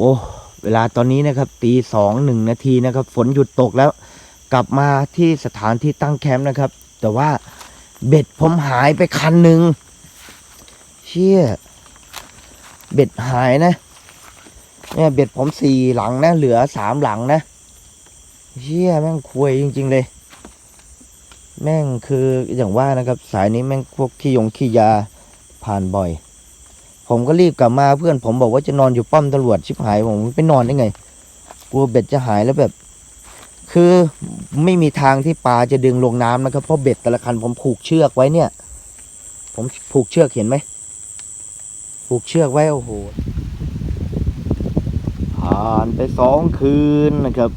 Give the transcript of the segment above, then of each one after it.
โอ้เวลาตอนนี้นะครับตีสองหนึ่งนาทีนะครับ ฝนหยุดตกแล้ว กลับมาที่สถานที่ตั้งแคมป์นะครับ แต่ว่าเบ็ดผมหายไปคันหนึ่งเชี่ยเบ็ดหายนะเนี่ยเบ็ดผมสี่หลังนะ เหลือสามหลังนะเชี่ยแม่งควยจริง ๆ เลย แม่งคืออย่างว่านะครับ สายนี้แม่งพวกขี้ยงขี้ยาผ่านบ่อย ผมก็รีบกลับมาเพื่อนผมบอกว่าจะนอนอยู่ป้อมตำรวจชิบหายผมไปนอนได้ไงกลัวเบ็ดจะหายแล้วแบบ คือไม่มีทางที่ปลาจะดึงลงน้ำนะครับเพราะเบ็ดแต่ละคันผมผูกเชือกไว้เนี่ย ผมผูกเชือกเห็นไหมผูกเชือกไว้โอ้โหผ่านไปสองคืนนะครับ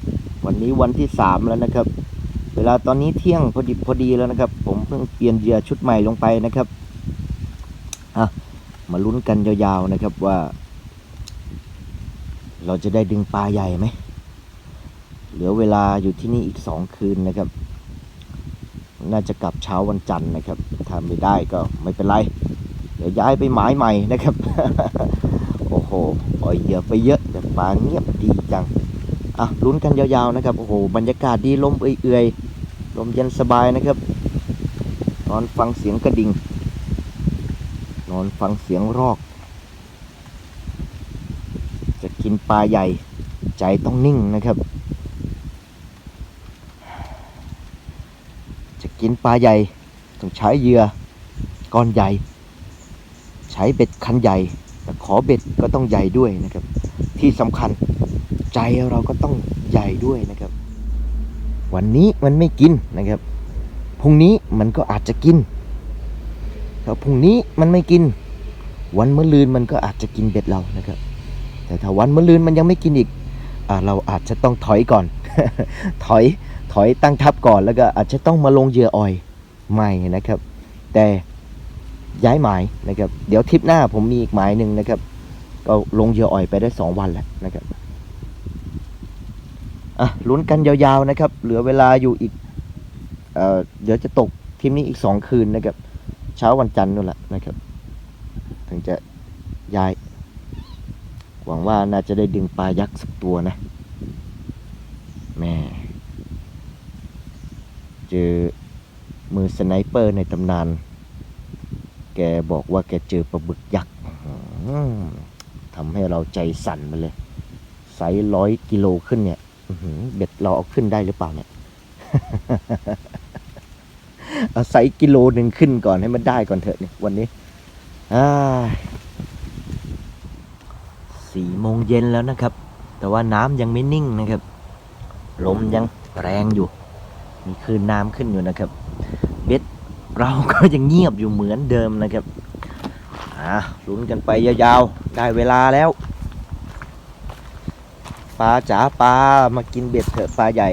วันนี้วันที่สามแล้วนะครับ เวลาตอนนี้เที่ยงพอดีพอดีแล้วนะครับ ผมเพิ่งเปลี่ยนเหยื่อชุดใหม่ลงไปนะครับอะ มาลุ้นกันยาวๆนะครับว่า เราจะได้ดึงปลาใหญ่ไหมเหลือเวลาอยู่ที่นี่อีกสองคืนนะครับ น่าจะกลับเช้าวันจันทร์นะครับถ้าไม่ได้ก็ไม่เป็นไร เดี๋ยวย้ายไปหมายใหม่นะครับ โอ้โหปล่อยเหยื่อไปเยอะแต่ปลาเงียบดีจังอะลุ้นกันยาวๆนะครับโอ้โหบรรยากาศดีลมเอื่อยๆลมเย็นสบายนะครับ นอนฟังเสียงกระดิ่ง นอนฟังเสียงรอก จะกินปลาใหญ่ ใจต้องนิ่งนะครับ จะกินปลาใหญ่ ต้องใช้เหยื่อก้อนใหญ่ ใช้เบ็ดคันใหญ่ แต่ขอเบ็ดก็ต้องใหญ่ด้วยนะครับ ที่สำคัญใจเราก็ต้องใหญ่ด้วยนะครับ วันนี้มันไม่กินนะครับพรุ่งนี้มันก็อาจจะกิน ถ้าพรุ่งนี้มันไม่กิน วันมะรืนมันก็อาจจะกินเบ็ดเรานะครับ แต่ถ้าวันมะรืนมันยังไม่กินอีกอเราอาจจะต้องถอยก่อน ถอยถอยตั้งทับก่อนแล้วก็อาจจะต้องมาลงเหยื่ออ่อยใหม่นะครับ แต่ย้ายหมายนะครับ เดี๋ยวทริปหน้าผมมีอีกหมายหนึ่งนะครับ ก็ลงเหยื่ออ่อยไปได้สองวันแล้วนะครับอะลุ้นกันยาวๆนะครับ เหลือเวลาอยู่อีกเอเดี๋ยวจะตกทีมนี้อีกสองคืนนะครับ เช้าวันจันทร์นู่นแหละนะครับ ถึงจะย้าย หวังว่าน่าจะได้ดึงปลายักษ์สักตัวนะแม่เจอมือสไนเปอร์ในตำนาน แกบอกว่าแกเจอปลาบึกยักษ์ทำให้เราใจสั่นมาเลย ไซส์ร้อยกิโลขึ้นเนี่ยเบ็ดเราเอาขึ้นได้หรือเปล่าเนี่ย เอาไซส์กิโลหนึ่งขึ้นก่อนให้มันได้ก่อนเถอะเนี่ยวันนี้สี่โมงเย็นแล้วนะครับ แต่ว่าน้ำยังไม่นิ่งนะครับ ลมยังแรงอยู่ มีคลื่นน้ำขึ้นอยู่นะครับ เบ็ดเราก็ยังเงียบอยู่เหมือนเดิมนะครับอ่าลุ้นกันไปยาวๆ ได้เวลาแล้ว ปลาจ๋าปลามากินเบ็ดเถอะปลาใหญ่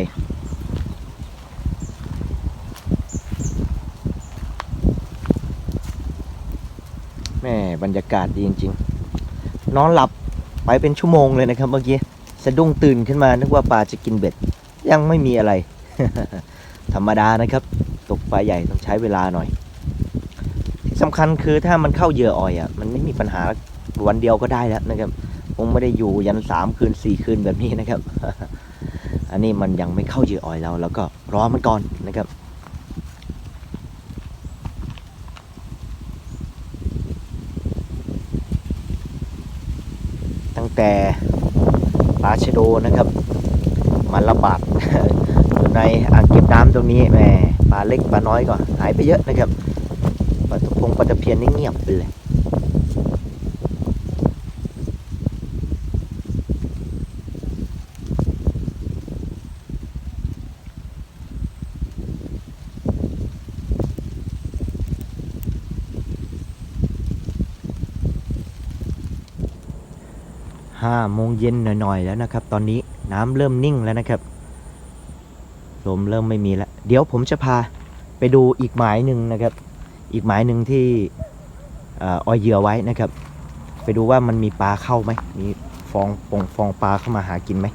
แม่ บรรยากาศดีจริงๆ นอนหลับไปเป็นชั่วโมงเลยนะครับเมื่อกี้ สะดุ้งตื่นขึ้นมานึกว่าปลาจะกินเบ็ด ยังไม่มีอะไร ธรรมดานะครับ ตกปลาใหญ่ต้องใช้เวลาหน่อย ที่สำคัญคือถ้ามันเข้าเหยื่ออ่อยอะมันไม่มีปัญหาวันเดียวก็ได้แล้วนะครับคงไม่ได้อยู่ยันสามคืนสี่คืนแบบนี้นะครับ อันนี้มันยังไม่เข้าเหยื่ออ่อยเราแล้วก็รอมันก่อนนะครับ แต่ปลาชโดนะครับ มันระบาดอยู่ในอ่างเก็บน้ำตรงนี้แหมปลาเล็กปลาน้อยก็หายไปเยอะนะครับปลาตะพงปลาตะเพียนนี่เงียบไปเลย 5โมงเย็นหน่อยๆแล้วนะครับ ตอนนี้น้ำเริ่มนิ่งแล้วนะครับลมเริ่มไม่มีแล้ว เดี๋ยวผมจะพาไปดูอีกหมายหนึ่งนะครับ อีกหมายหนึ่งที่ออออยเหยื่อไว้นะครับ ไปดูว่ามันมีปลาเข้าไหมมีฟองปงฟองปลาเข้ามาหากินไหม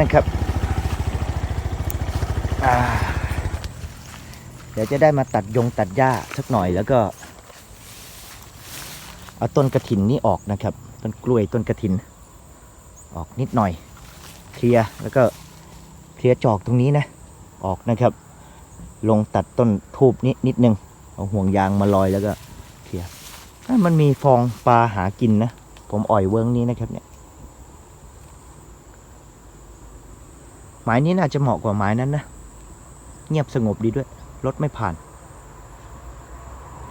นะครับเดี๋ยวจะได้มาตัดยงตัดหญ้าสักหน่อยแล้วก็ เอาต้นกระถินนี้ออกนะครับ ต้นกล้วยต้นกระถิน ออกนิดหน่อย เคลียร์แล้วก็เคลียร์จอกตรงนี้นะ ออกนะครับ ลงตัดต้นทูบนี้นิดนึง เอาห่วงยางมาลอยแล้วก็เคลียร์มันมีฟองปลาหากินนะ ผมอ่อยเวิ้งนี้นะครับเนี่ย หมายนี้น่าจะเหมาะกว่าหมายนั้นนะ เงียบสงบดีด้วย รถไม่ผ่าน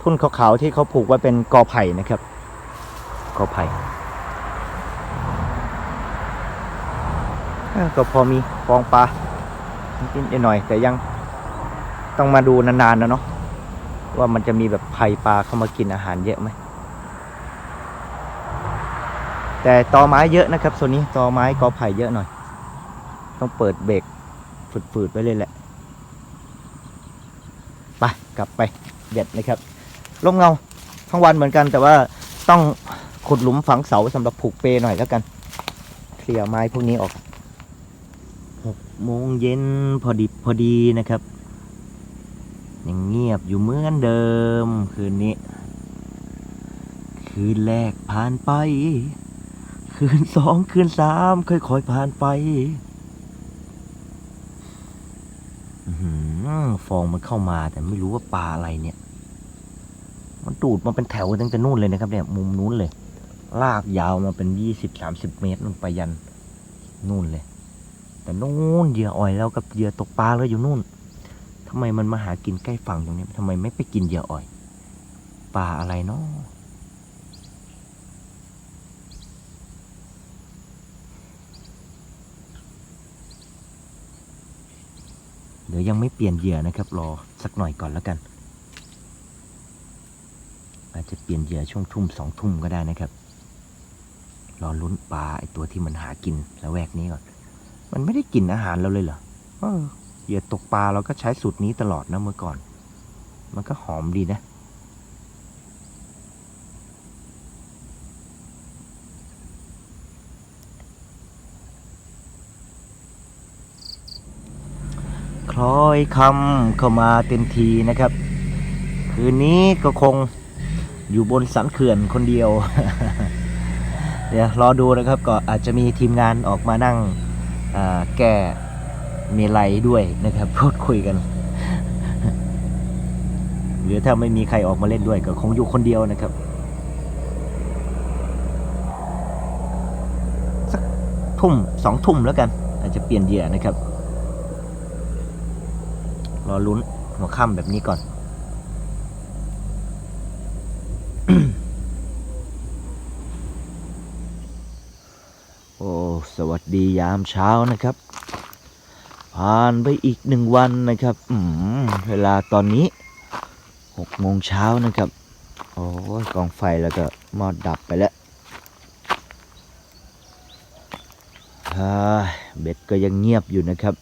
ทุ่นขาวๆที่เขาผูกไว้เป็นกอไผ่นะครับ กอไผ่ก็พอมีฟองปลานิดหน่อย แต่ยังต้องมาดูนานๆนะเนาะว่ามันจะมีแบบไผ่ปลาเข้ามากินอาหารเยอะไหม แต่ตอไม้เยอะนะครับโซนนี้ตอไม้กอไผ่เยอะหน่อย ต้องเปิดเบรกฝืดๆไว้เลยแหละ ไป กลับไปเด็ดนะครับร่มเงาทั้งวันเหมือนกันแต่ว่าต้องขุดหลุมฝังเสาสำหรับผูกเปหน่อยแล้วกัน เคลียร์ไม้พวกนี้ออกหกโมงเย็นพอดิบพอดีนะครับ ยังเงียบอยู่เหมือนเดิมคืนนี้ คืนแรกผ่านไป คืนสองคืนสามค่อยๆผ่านไปอื้อหือ ฟองมันเข้ามาแต่ไม่รู้ว่าปลาอะไรเนี่ย มันดูดมาเป็นแถวตั้งแต่นู่นเลยนะครับเนี่ยมุมนู้นเลย ลากยาวมาเป็นยี่สิบสามสิบเมตรนู่นไปยันนู่นเลย แต่นู่นเหยื่ออ่อยแล้วกับเหยื่อตกปลาแล้วอยู่นู่นทำไมมันมาหากินใกล้ฝั่งตรงนี้ทำไมไม่ไปกินเหยื่ออ่อยปลาอะไรเนาะ เดี๋ยวยังไม่เปลี่ยนเหยื่อนะครับ รอสักหน่อยก่อนแล้วกัน อาจจะเปลี่ยนเหยื่อช่วงทุ่มสองทุ่มก็ได้นะครับ รอลุ้นปลาไอตัวที่มันหากินแล้วแวกนี้ก่อน มันไม่ได้กินอาหารเราเลยเหรอเออเหยื่อตกปลาเราก็ใช้สูตรนี้ตลอดนะเมื่อก่อน มันก็หอมดีนะ คล้ อยคำเข้ามาเต็มทีนะครับ คืนนี้ก็คงอยู่บนสันเขื่อนคนเดียว เดี๋ยวรอดูนะครับก็อาจจะมีทีมงานออกมานั่งแก้เมลัยด้วยนะครับพูดคุยกันหรือถ้าไม่มีใครออกมาเล่นด้วยก็คงอยู่คนเดียวนะครับสักทุ่มสองทุ่มแล้วกัน อาจจะเปลี่ยนเหยื่อนะครับ รอลุ้นหัวค่ำแบบนี้ก่อน โอ้ สวัสดียามเช้านะครับ ผ่านไปอีกหนึ่งวันนะครับอืมเวลาตอนนี้หกโมงเช้านะครับ โอ้กองไฟแล้วก็มอดดับไปแล้วเบ็ดก็ยังเงียบอยู่นะครับ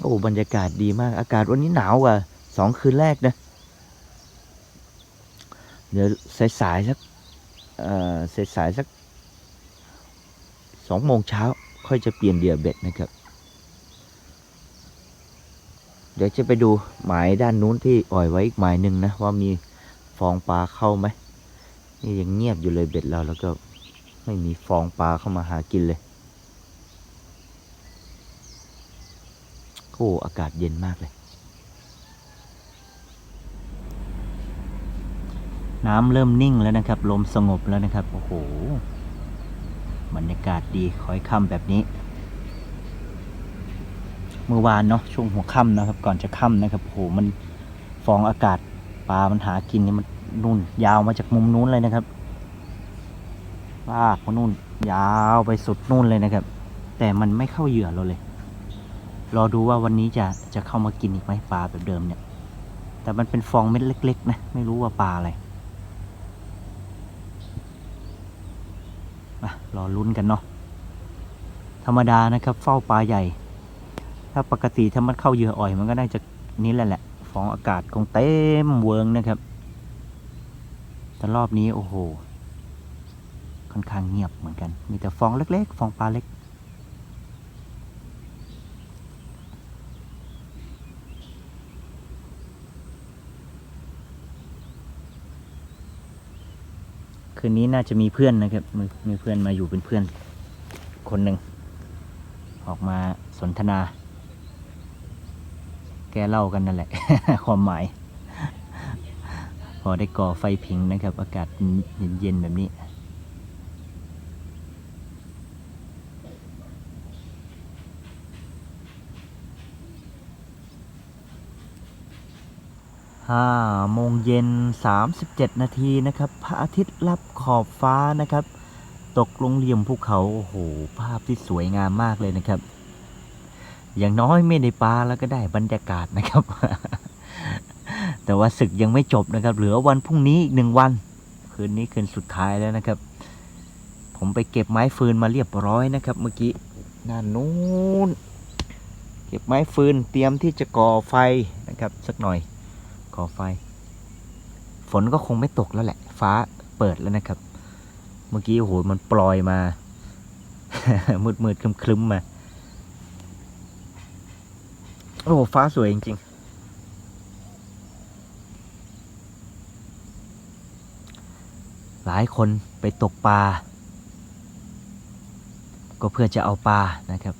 โอ้บรรยากาศดีมาก อากาศวันนี้หนาวกว่าสองคืนแรกนะ เดี๋ยวสายๆสักเอ่อสายๆสักสองโมงเช้าค่อยจะเปลี่ยนเหยื่อเบ็ดนะครับ เดี๋ยวจะไปดูหมายด้านนู้นที่อ่อยไว้อีกหมายหนึ่งนะ ว่ามีฟองปลาเข้าไหมนี่ยังเงียบอยู่เลยเบ็ดเราแล้วก็ไม่มีฟองปลาเข้ามาหากินเลย อ้อากาศเย็นมากเลย น้ำเริ่มนิ่งแล้วนะครับ ลมสงบแล้วนะครับ โอ้โหบรรยากาศดีคอยค่ำแบบนี้ เมื่อวานเนาะช่วงหัวค่ำนะครับ ก่อนจะค่ำนะครับโอ้โหมันฟองอากาศปลามันหากินนี่มันนู่น ยาวมาจากมุมนู้นเลยนะครับลากมานู่น ยาวไปสุดนู่นเลยนะครับ แต่มันไม่เข้าเหยื่อเราเลย รอดูว่าวันนี้จะจะเข้ามากินอีกไหมปลาแบบเดิมเนี่ย แต่มันเป็นฟองเม็ดเล็ก ๆ นะ ไม่รู้ว่าปลาอะไรรอลุ้นกันเนาะธรรมดานะครับ เฝ้าปลาใหญ่ ถ้าปกติถ้ามันเข้าเหยื่ออ่อย มันก็น่าจะนี้แหละแหละฟองอากาศคงเต็มเวิงนะครับ แต่รอบนี้โอ้โห ค่อนข้างเงียบเหมือนกัน มีแต่ฟองเล็ก ๆ ฟองปลาเล็ก คืนนี้น่าจะมีเพื่อนนะครับมีมีเพื่อนมาอยู่เป็นเพื่อน คนหนึ่งออกมาสนทนา แกเล่ากันนั่นแหละ ความหมาย พอได้ก่อไฟผิงนะครับ อากาศเย็นๆแบบนี้ ห้าโมงเย็นสามสิบเจ็ดนาทีนะครับพระอาทิตย์ลับขอบฟ้านะครับ ตกลงเหลี่ยมภูเขาโอ้โหภาพที่สวยงามมากเลยนะครับ อย่างน้อยไม่ได้ปลาแล้วก็ได้บรรยากาศนะครับ แต่ว่าศึกยังไม่จบนะครับ เหลือวันพรุ่งนี้อีกหนึ่งวัน คืนนี้คืนสุดท้ายแล้วนะครับ ผมไปเก็บไม้ฟืนมาเรียบร้อยนะครับ เมื่อกี้นั่นนู้นเก็บไม้ฟืนเตรียมที่จะก่อไฟนะครับ สักหน่อย อไฟ ฝนก็คงไม่ตกแล้วแหละ ฟ้าเปิดแล้วนะครับ เมื่อกี้โอ้โหมันปล่อยมา มืดมืดคลึมคลึมมา โอ้ฟ้าสวยจริงๆ หลายคนไปตกปลา ก็เพื่อจะเอาปลานะครับ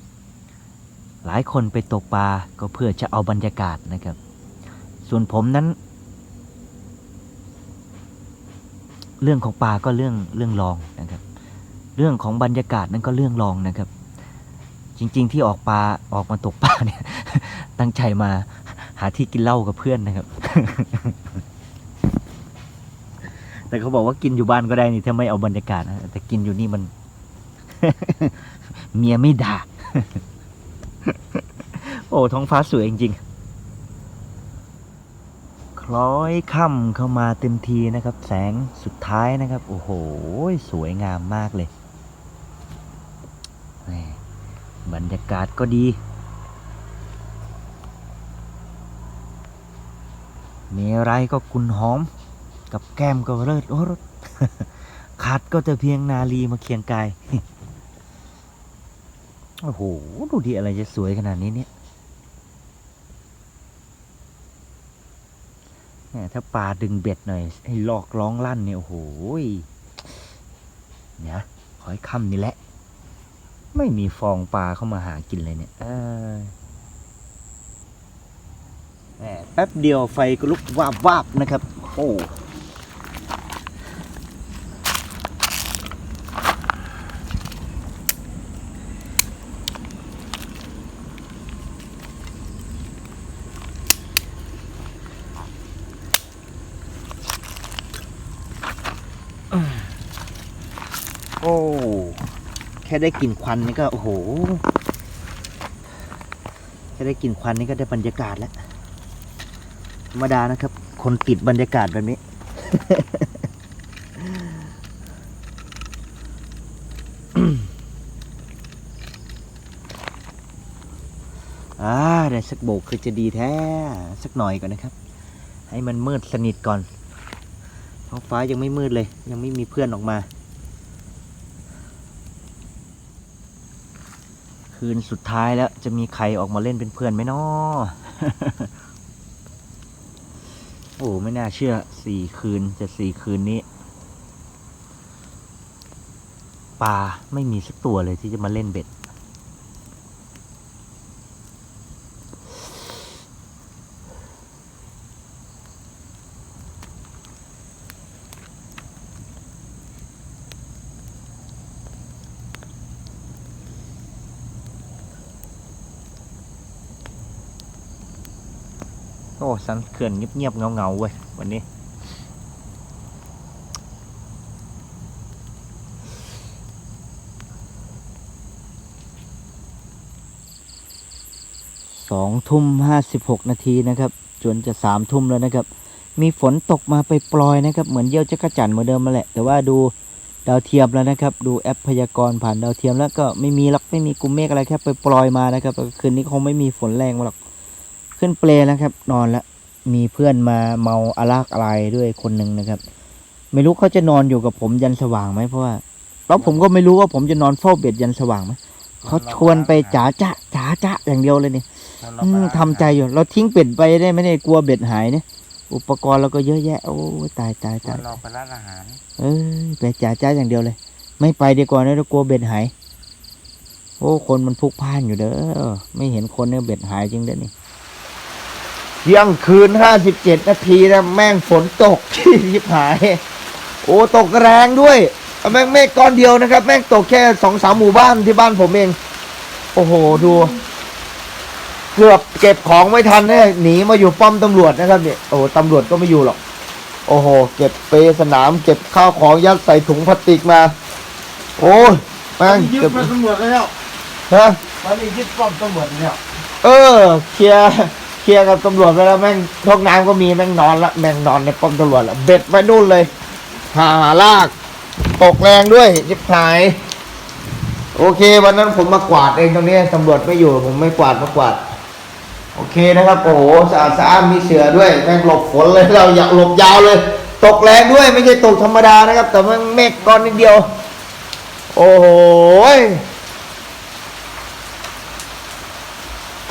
หลายคนไปตกปลาก็เพื่อจะเอาบรรยากาศนะครับ ส่วนผมนั้น เรื่องของปลาก็เรื่องเรื่องรองนะครับ เรื่องของบรรยากาศนั้นก็เรื่องรองนะครับ จริง ๆ ที่ออกปลาออกมาตกปลาเนี่ย ตั้งใจมาหาที่กินเหล้ากับเพื่อนนะครับ แต่เขาบอกว่ากินอยู่บ้านก็ได้นี่ถ้าไม่เอาบรรยากาศนะแต่กินอยู่นี่มัน เมียไม่ด่า โอ้ท้องฟ้าสวยจริงๆ คล้อยค่ำเข้ามาเต็มทีนะครับ แสงสุดท้ายนะครับ โอ้โห สวยงามมากเลย บรรยากาศก็ดี มีอะไรก็กุนหอม กับแก้มก็เลิศโอ้รสขาดก็จะเพียงนาลีมาเคียงกาย โอ้โห ดูดิอะไรจะสวยขนาดนี้เนี่ยแหม ถ้าปลาดึงเบ็ดหน่อยให้ลอกร้องลั่นเนี่ยโอ้โหเนี่ยขอให้ค่ำนี่แหละ ไม่มีฟองปลาเข้ามาหากินเลยเนี่ยแป๊บเดียวไฟก็ลุกวาบวาบนะครับ โอ้ ได้กลิ่นควันนี่ก็โอ้โหแค่ได้กลิ่นควันนี่ก็ได้บรรยากาศแล้วธรรมดานะครับ คนติดบรรยากาศแบบนี้อ่าได้สักโบกคือจะดีแท้สักหน่อยก่อนนะครับ ให้มันมืดสนิทก่อนท้องฟ้ายังไม่มืดเลย ยังไม่มีเพื่อนออกมา คืนสุดท้ายแล้วจะมีใครออกมาเล่นเป็นเพื่อนไหมนาะโอ้ไม่น่าเชื่อสี่คืนจะสี่คืนนี้ปลาไม่มีสักตัวเลยที่จะมาเล่นเบ็ด โอ้สันเขื่อนเงียบๆเงาๆเว้ยวันนี้ สองทุ่มห้าสิบหกนาทีนะครับจนจะสามทุ่มแล้วนะครับ มีฝนตกมาไปปลอยนะครับ เหมือนเยี่ยวจักรจันเหมือนเดิมมาแหละ แต่ว่าดูดาวเทียมแล้วนะครับ ดูแอปพยากรณ์ผ่านดาวเทียมแล้วก็ไม่มีหรอกไม่มีกลุ่มเมฆอะไรแค่ไปปลอยมานะครับคืนนี้คงไม่มีฝนแรงมาหรอก ขึ้นเปลนะครับ นอนแล้วมีเพื่อนมาเมาอาลากอะไรด้วยคนหนึ่งนะครับ ไม่รู้เขาจะนอนอยู่กับผมยันสว่างไหมเพราะว่าแล้วผมก็ไม่รู้ว่าผมจะนอนเฝ้าเบ็ดยันสว่างไหมเขาชวนไปจ๋าจ้าจ๋าจ้าอย่างเดียวเลยเนี่ยอืมทำใจอยู่ เราทิ้งเป็ดไปได้ไหมเนี่ยกลัวเบ็ดหายเนี่ย อุปกรณ์เราก็เยอะแยะ โอ้ยตายตายตอตายนเราไปร้านอาหาร เอ้ยไปจ่ายจ้าอย่างเดียวเลย ไม่ไปดีกว่านะเดี๋ยวกลัวเบ็ดหาย โอ้ คนมันพลุกพล่านอยู่เด้อ ไม่เห็นคนเนี่ยเบ็ดหายจริงเด้อนี่ เที่ยงคืนห้าสิบเจ็ดนาทีนะแม่งฝนตกที่ยิบหาย โอ้ตกแรงด้วย แม่งเมฆก้อนเดียวนะครับ แม่งตกแค่สองสามหมู่บ้านที่บ้านผมเอง โอ้โหดู เกือบเก็บของไม่ทันเนี่ยหนีมาอยู่ป้อมตำรวจนะครับเนี่ยโอ้โหตำรวจก็ไม่อยู่หรอก โอ้โห เก็บเปสนาม เก็บข้าวของยัดใส่ถุงพลาสติกมา โอ้ยแม่งยึดเก็บมาตำรวจแล้วฮะตอนนี้ยึดป้อมตำรวจแล้วเออเคลียร์ เคลียร์กับตำรวจไปแล้วแม่งท้องน้ำก็มีแม่งนอนละแม่งนอนในป้อมตำรวจละเบ็ดไปนู่นเลยหาลาก ตกแรงด้วยยิบหาย โอเค วันนั้นผมมากวาดเองตรงนี้ตำรวจไม่อยู่ ผมไม่กวาดมากวาด โอเคนะครับโอ้โหสะอาดสะอานมีเสือด้วยแม่งหลบฝนเลยเราอยากหลบยาวเลย ตกแรงด้วยไม่ใช่ตกธรรมดานะครับ แต่มันเมฆก้อนนิดเดียว โอ้โห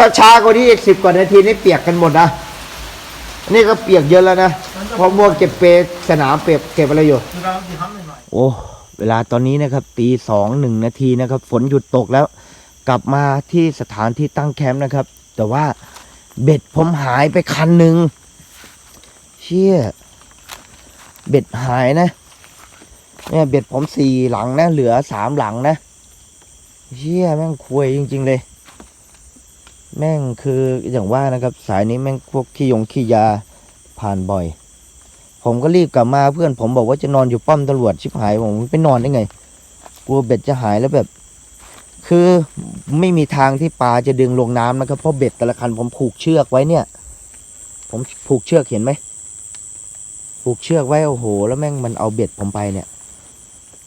ถ้าช้ากว่านี้อีกสิบกว่านาทีนี่เปียกกันหมดนะนี่ก็เปียกเยอะแล้วนะเพราะมัวเก็บเปสนามเปียกเก็บอะไรอยู่คือเราที่ทำหน่อยโอ้เวลาตอนนี้นะครับตีสองหนึ่งนาทีนะครับ ฝนหยุดตกแล้ว กลับมาที่สถานที่ตั้งแคมป์นะครับ แต่ว่าเบ็ดผมหายไปคันหนึ่งเชี่ยเบ็ดหายนะเนี่ยเบ็ดผมสี่หลังนะ เหลือสามหลังนะเชี่ยแม่งควยจริง ๆ เลย แม่งคืออย่างว่านะครับ สายนี้แม่งพวกขี้ยงขี้ยาผ่านบ่อย ผมก็รีบกลับมาเพื่อนผมบอกว่าจะนอนอยู่ป้อมตำรวจชิบหายผมไปนอนได้ไงกลัวเบ็ดจะหายแล้วแบบ คือไม่มีทางที่ปลาจะดึงลงน้ำนะครับเพราะเบ็ดแต่ละคันผมผูกเชือกไว้เนี่ย ผมผูกเชือกเห็นไหมผูกเชือกไว้โอ้โห แล้วแม่งมันเอาเบ็ดผมไปเนี่ย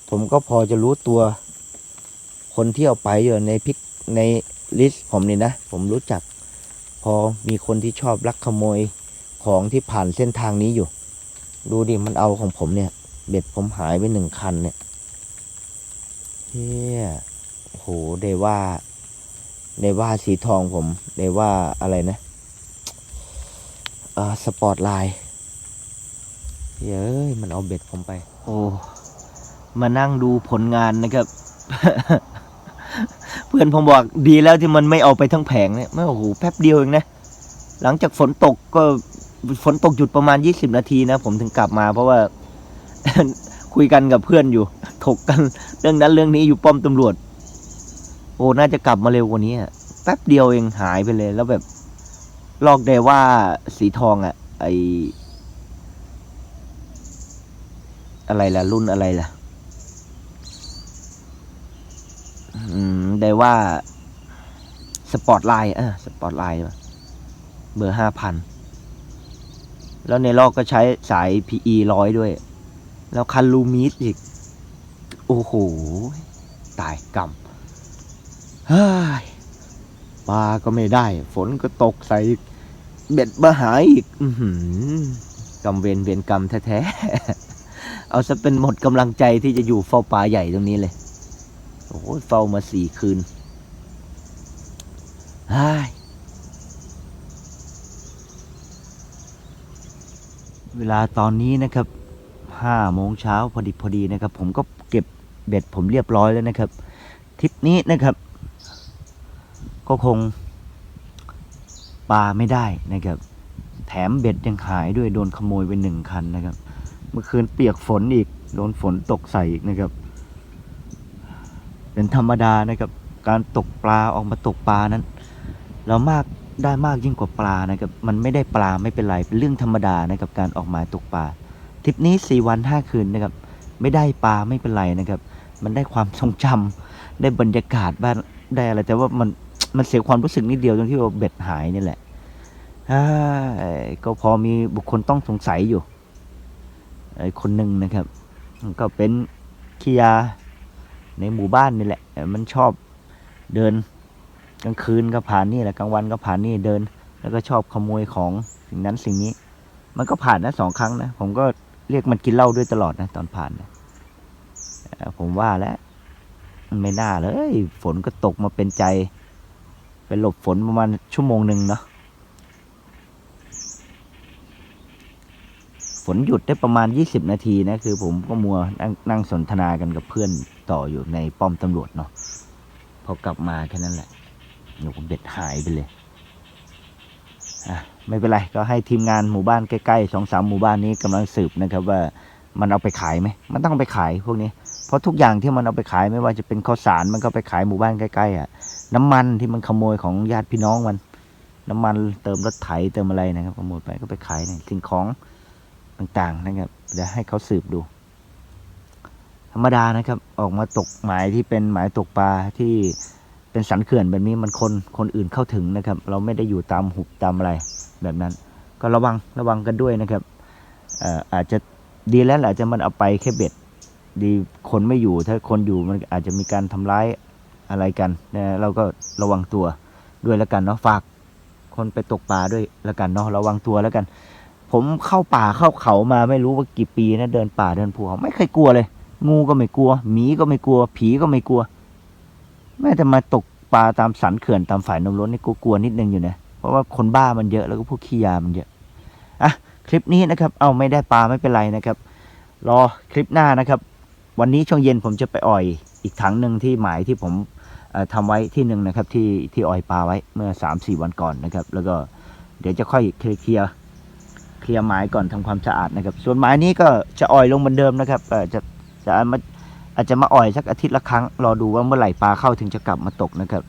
ผมก็พอจะรู้ตัว คนที่เอาไปอยู่ในพิกใน ลิสต์ผมนี่นะ ผมรู้จัก พอมีคนที่ชอบลักขโมยของที่ผ่านเส้นทางนี้อยู่ ดูดิมันเอาของผมเนี่ย เบ็ดผมหายไปหนึ่งคันเนี่ยเฮียโอ้โหเดว่าเดว่าสีทองผมเดว่าอะไรนะเออสปอร์ตไลน์เย้ยมันเอาเบ็ดผมไป โอ้ มานั่งดูผลงานนะครับ พื่อนผมบอกดีแล้วที่มันไม่เอาไปทั้งแผงเนี่ยไม่โอ้โหแป๊บเดียวเองนะ หลังจากฝนตกก็ฝนตกหยุดประมาณยี่สิบนาทีนะ ผมถึงกลับมา เพราะว่า คุยกันกับเพื่อนอยู่ ถกกันเรื่องนั้นเรื่องนี้อยู่ป้อมตำรวจ โอ้น่าจะกลับมาเร็วกว่านี้แป๊บเดียวเองหายไปเลย แล้วแบบ ลอกได้ว่าสีทองอะ่ะ ไออะไรล่ะ รุ่นอะไรล่ะ อืม ได้ว่าสปอร์ตไลน์อะสปอร์ตไลน์เบอร์ห้าพันแล้วในลอกก็ใช้สาย PE ร้อยด้วย แล้วคันลูมิดอีก โอ้โห ตายกำเฮ้ยปลาก็ไม่ได้ ฝนก็ตกใส่เบ็ดมาหายอีกอืกำเวรเวรกรรมแท้ๆ เอาซะเป็นหมดกำลังใจที่จะอยู่เฝ้าปลาใหญ่ตรงนี้เลย โอ้โหเฝ้ามาสี่คืนเฮ้ยเวลาตอนนี้นะครับห้าโมงเช้าพอดีพอดีนะครับ ผมก็เก็บเบ็ดผมเรียบร้อยแล้วนะครับทริปนี้นะครับ ก็คงปลาไม่ได้นะครับ แถมเบ็ดยังหายด้วยโดนขโมยไปหนึ่งคันนะครับ เมื่อคืนเปียกฝนอีก โดนฝนตกใส่อีกนะครับ เป็นธรรมดานะครับการตกปลาออกมาตกปลานั้น เรามากได้มากยิ่งกว่าปลานะครับ มันไม่ได้ปลาไม่เป็นไรเป็นเรื่องธรรมดานะครับการออกมาตกปลาทริปนี้สี่วันห้าคืนนะครับ ไม่ได้ปลาไม่เป็นไรนะครับ มันได้ความทรงจำได้บรรยากาศบ้านได้อะไรแต่ว่ามันมันเสียความรู้สึกนิดเดียวตรงที่ว่าเบ็ดหายนี่แหละก็พอมีบุคคลต้องสงสัยอยู่ไอ้คนหนึ่งนะครับ ก็เป็นคียา ในหมู่บ้านนี่แหละ มันชอบเดินกลางคืนก็ผ่านนี่แหละกลางวันก็ผ่านนี่เดิน แล้วก็ชอบขโมยของสิ่งนั้นสิ่งนี้ มันก็ผ่านนะสองครั้งนะผมก็เรียกมันกินเหล้าด้วยตลอดนะตอนผ่านนะผมว่าแล้วไม่น่าเลย ฝนก็ตกมาเป็นใจไปหลบฝนประมาณชั่วโมงหนึ่งเนาะฝนหยุดได้ประมาณ 20 นาทีนะ คือผมก็มัวนั่งนั่งสนทนากันกับเพื่อน ต่ออยู่ในป้อมตำรวจเนาะพอกลับมาแค่นั้นแหละหนูเบ็ดหายไปเลยอะไม่เป็นไรก็ให้ทีมงานหมู่บ้านใกล้ๆสองสามหมู่บ้านนี้กำลังสืบนะครับว่ามันเอาไปขายไหมมันต้องไปขายพวกนี้ เพราะทุกอย่างที่มันเอาไปขายไม่ว่าจะเป็นข้าวสารมันก็ไปขายหมู่บ้านใกล้ๆอะน้ำมันที่มันขโมยของญาติพี่น้องมัน น้ำมันเติมรถไถเติมอะไรนะครับขโมยไปก็ไปขายในสิ่งของต่างๆนะครับเดี๋ยวให้เขาสืบดู ธรรมดานะครับ ออกมาตกหมายที่เป็นหมายตกปลาที่เป็นสันเขื่อนแบบนี้มันคนคนอื่นเข้าถึงนะครับ เราไม่ได้อยู่ตามหุบตามอะไรแบบนั้น ก็ระวังระวังกันด้วยนะครับอาจจะดีแล้วอาจจะมันเอาไปแค่เบ็ด ดีคนไม่อยู่ถ้าคนอยู่มันอาจจะมีการทำร้ายอะไรกันนะเราก็ระวังตัวด้วยแล้วกันเนาะฝากคนไปตกปลาด้วยแล้วกันเนาะระวังตัวแล้วกัน ผมเข้าป่าเข้าเขามาไม่รู้ว่ากี่ปีนะเดินป่าเดินภูเขาไม่เคยกลัวเลย งูก็ไม่กลัว หมีก็ไม่กลัว ผีก็ไม่กลัว แม้แต่มาตกปลาตามสันเขื่อนตามฝ่ายนมล้นนี่ก็กลัวนิดนึงอยู่นะ เพราะว่าคนบ้ามันเยอะแล้วก็พวกขี้ยามันเยอะ อะ คลิปนี้นะครับ เอาไม่ได้ปลาไม่เป็นไรนะครับ รอคลิปหน้านะครับ วันนี้ช่วงเย็นผมจะไปอ่อยอีกถังหนึ่งที่หมายที่ผมเอ่อทำไว้ที่หนึ่งนะครับที่ที่ออยปลาไว้เมื่อสามสี่วันก่อนนะครับ แล้วก็เดี๋ยวจะค่อยเคลียร์เคลียร์ไม้ก่อนทำความสะอาดนะครับ ส่วนไม้นี้ก็จะอ่อยลงเหมือนเดิมนะครับเอ่จะ จะมาอาจจะมาอ่อยสักอาทิตย์ละครั้ง รอดูว่าเมื่อไหร่ปลาเข้าถึงจะกลับมาตกนะครับ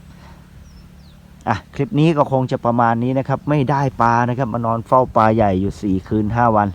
อะคลิปนี้ก็คงจะประมาณนี้นะครับ ไม่ได้ปลานะครับ มานอนเฝ้าปลาใหญ่อยู่สี่คืนห้าวัน